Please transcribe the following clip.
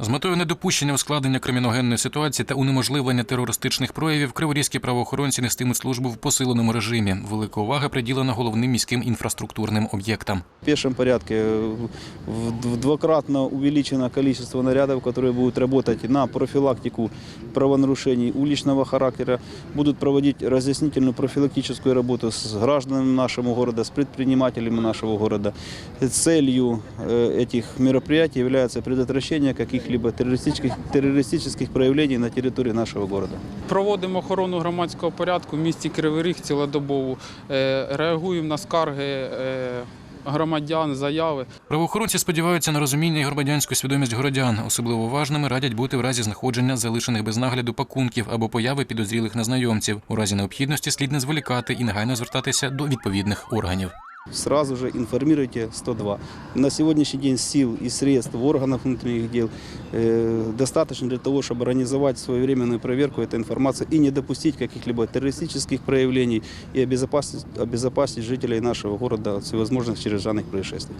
З метою недопущення ускладнення криміногенної ситуації та унеможливлення терористичних проявів криворізькі правоохоронці нестимуть службу в посиленому режимі. Велика увага приділена головним міським інфраструктурним об'єктам. В пешем порядке э, в- в- двукратно увеличено количество нарядов, которые будут работать на профилактику правонарушений уличного характера, будут проводить разъяснительную профилактическую работу с гражданами нашего города, с предпринимателями нашего города. Целью э, этих мероприятий является предотвращение каких-либо террористических, террористических проявлений на территории нашего города. Проводимо охорону громадського порядку в місті Кривий Ріг цілодобово. Е, Реагуємо на скарги е, громадян, заяви. Правоохоронці сподіваються на розуміння і громадянську свідомість городян. Особливо уважними радять бути в разі знаходження залишених без нагляду пакунків або появи підозрілих незнайомців. У разі необхідності слід не зволікати і негайно звертатися до відповідних органів Сразу же информируйте 102. На сегодняшний день сил и средств органов внутренних дел э, достаточно для того, чтобы организовать своевременную проверку этой информации и не допустить каких-либо террористических проявлений и обезопасить, обезопасить жителей нашего города от всевозможных чрезвычайных происшествий.